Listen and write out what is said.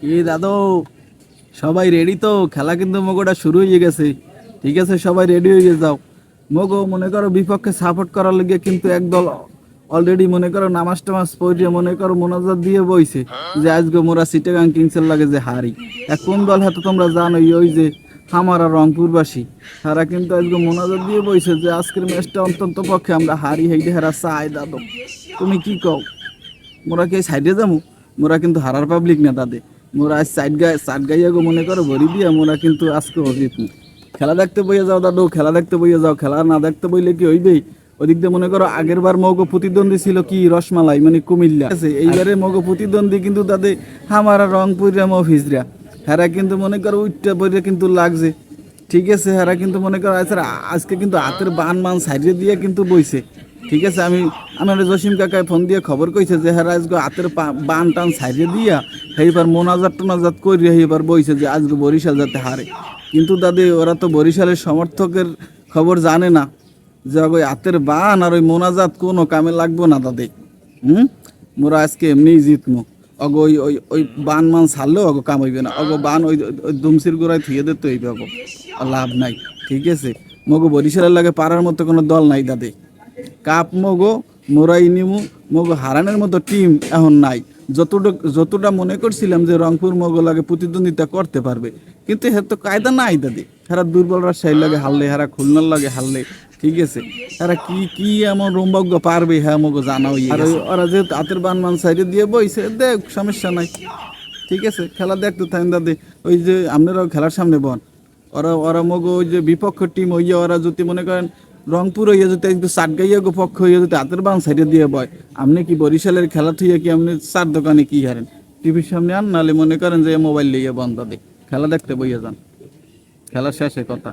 কি দাদু, সবাই রেডি তো? খেলা কিন্তু মগোটা শুরু হয়ে গেছে। ঠিক আছে, সবাই রেডি হয়ে যাও। মগো, মনে করো বিপক্ষে সাপোর্ট করার লিগে কিন্তু একদল অলরেডি মনে করো নামাজ টামাজ পড়িয়ে মনে করো মোনাজাত দিয়ে বইছে যে আজকে মোরা সিটাগাং কিংসের লাগে যে হারি। এক কোন দল হাতে তোমরা জানো ওই যে হামারা রংপুরবাসী। তারা কিন্তু আজকে মোনাজাত দিয়ে বইছে যে আজকের ম্যাচটা অন্তত পক্ষে আমরা হারি হেইটে হারা চাই, দাদু। তুমি কি কও? মোরা কি সাইডে যাব? মোরা কিন্তু হারার পাবলিক না তাদের মোরা আজ সাইড গায়ে সাইড গাইয়া গো মনে করো, ভরি দিয়া মোরা কিন্তু আজকে অজিত না। খেলা দেখতে বইয়া যাও দাদু, খেলা দেখতে বইয়া যাও, খেলা না দেখতে বইলে কি হইবেই? ওদিক দিয়ে মনে করো, আগের বার মগ প্রতিদ্বন্দ্বী ছিল কি? রসমালাই মানে কুমিল্লা। আছে, এইবারে মগ প্রতিদ্বন্দ্বী কিন্তু তাদের হামারা রংপুরিয়া মফিজরা। হেরা কিন্তু মনে করো, উইটটা বইরে কিন্তু লাগছে। ঠিক আছে, হেরা কিন্তু মনে করো আজকে কিন্তু হাতের বান মান সাইডে দিয়ে কিন্তু বইছে। ঠিক আছে, আমি আমার জসিম কাকায় ফোন দিয়ে খবর কইছে যে হ্যাঁ আজকে হাতের বান টান সাইডে দিয়া সেইবার মোনাজাত টোনাজাত করি এইবার বইছে যে আজকে বরিশাল যাতে হারে। কিন্তু দাদি, ওরা তো বরিশালের সমর্থকের খবর জানে না যে, ওই হাতের বান আর ওই মোনাজাত কোনো কামে লাগবো না দাদি। হুম? মোরা আজকে এমনিই জিতমো। অগ ওই ওই ওই বান মান ছাড়লেও অগ কাম হইবে না। অগ বান ওই দুমসির গোড়ায় থিয়ে দিতে হইবে অগ। লাভ নাই। ঠিক আছে? মগো বরিশালের লাগে পারার মতো কোনো দল নাই দাদি। কাপ মগো মোরাই নিমু মগো হারানের মতো টিম এখন নাই। যতটা যতটা মনে করছিলাম যে রংপুর মগো লাগে প্রতিদ্বন্দ্বিতা করতে পারবে কিন্তু হ্যাঁ তো কায়দা নাই দাদি। হারা দুর্বল রাজশাহী লাগে হারলে হারা খুলনার লাগে হারলে ঠিক আছে। হারা কি কি এমন রোমভাগ্য পারবে হ্যাঁ মগো জানা হইয়া আর ওরা যে হাতের বান মান সাইডে দিয়ে বইছে দেখ সমস্যা নাই। ঠিক আছে খেলা দেখতে থাকেন দাদি। ওই যে আপনারাও খেলার সামনে বন। ওরা ওরা মগো ওই যে বিপক্ষ টিম হইয়া ওরা যদি মনে করেন রংপুর হইয়া যদি একটু চাট গাইয়া গো পক্ষ হইয়া যদি হাতের বাং সাইডে দিয়ে বয় আপনি কি বরিশালের খেলা থইয়া কি আপনি চার দোকানে কি হারেন? টিভির সামনে আন, নালে মনে করেন যে মোবাইল লইয়া বন্ধ দে। খেলা দেখতে বইয়া যান। খেলা শেষে কথা।